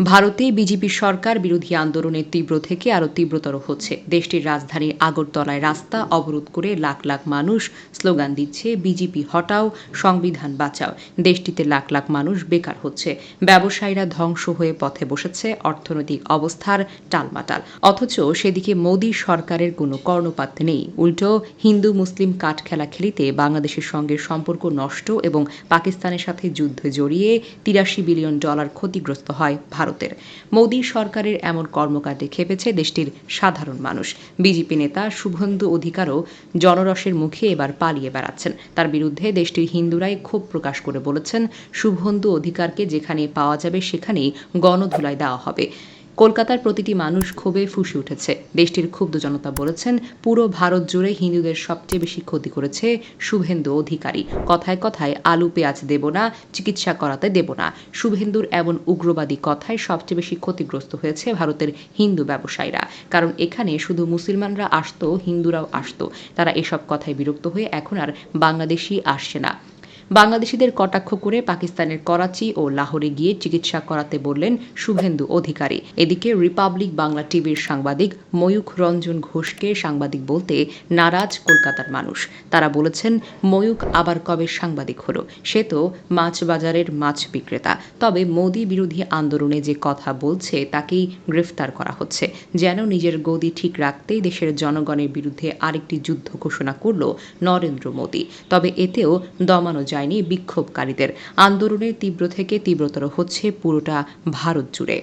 ভারতে বিজেপি সরকার বিরোধী আন্দোলনের তীব্র থেকে আরও তীব্রতর হচ্ছে। দেশটির রাজধানী আগরতলায় রাস্তা অবরোধ করে লাখ লাখ মানুষ স্লোগান দিচ্ছে, বিজেপি হটাও, সংবিধান বাঁচাও। দেশটিতে লাখ লাখ মানুষ বেকার হচ্ছে। ব্যবসায়ীরা ধ্বংস হয়ে পথে বসেছে, অর্থনৈতিক অবস্থার টালমাটাল। অথচ সেদিকে মোদী সরকারের কোনো কর্ণপাত নেই। উল্টো হিন্দু মুসলিম কাঠ খেলা খেলিতে বাংলাদেশের সঙ্গে সম্পর্ক নষ্ট এবং পাকিস্তানের সাথে যুদ্ধে জড়িয়ে তিরাশি বিলিয়ন ডলার ক্ষতিগ্রস্ত হয় ভারতের। মোদী সরকারের এমন কর্মকাণ্ডে খেপেছে দেশটির সাধারণ মানুষ। বিজেপি নেতা শুভেন্দু অধিকারও জনরসের মুখে এবার পালিয়ে বেড়াচ্ছেন। তার বিরুদ্ধে দেশটির হিন্দুরাই ক্ষোভ প্রকাশ করে বলেছেন, শুভেন্দু অধিকারকে যেখানে পাওয়া যাবে সেখানেই গণধুলাই দেওয়া হবে। কলকাতার প্রতিটি মানুষ ক্ষোভে ফুসে উঠেছে। দেশটির ক্ষুব্ধ জনতা বলেছেন, পুরো ভারত জুড়ে হিন্দুদের সবচেয়ে বেশি ক্ষতি করেছে শুভেন্দু অধিকারী। কথায় কথায় আলু, পেঁয়াজ দেব না, চিকিৎসা করাতে দেব না। শুভেন্দুর এমন উগ্রবাদী কথায় সবচেয়ে বেশি ক্ষতিগ্রস্ত হয়েছে ভারতের হিন্দু ব্যবসায়ীরা। কারণ এখানে শুধু মুসলমানরা আসতো, হিন্দুরাও আসতো। তারা এসব কথায় বিরক্ত হয়ে এখন আর বাংলাদেশি আসছে না। বাংলাদেশিদের কটাক্ষ করে পাকিস্তানের করাচি ও লাহোরে গিয়ে চিকিৎসা করাতে বললেন শুভেন্দু অধিকারী। এদিকে রিপাবলিক বাংলা টিভির সাংবাদিক ময়ূখ রঞ্জন ঘোষকে সাংবাদিক বলতে নারাজ কলকাতার মানুষ। তারা বলেছেন, ময়ূখ আবার কবে সাংবাদিক হলো? সে তো মাছ বাজারের মাছ বিক্রেতা। তবে মোদী বিরোধী আন্দোলনে যে কথা বলছে তাকেই গ্রেফতার করা হচ্ছে। যেন নিজের গদি ঠিক রাখতেই দেশের জনগণের বিরুদ্ধে আরেকটি যুদ্ধ ঘোষণা করল নরেন্দ্র মোদী। তবে এতেও দমানো যায়নি বিক্ষোভকারীদের। আন্দোলনের তীব্র থেকে তীব্রতর হচ্ছে পুরোটা ভারত জুড়ে।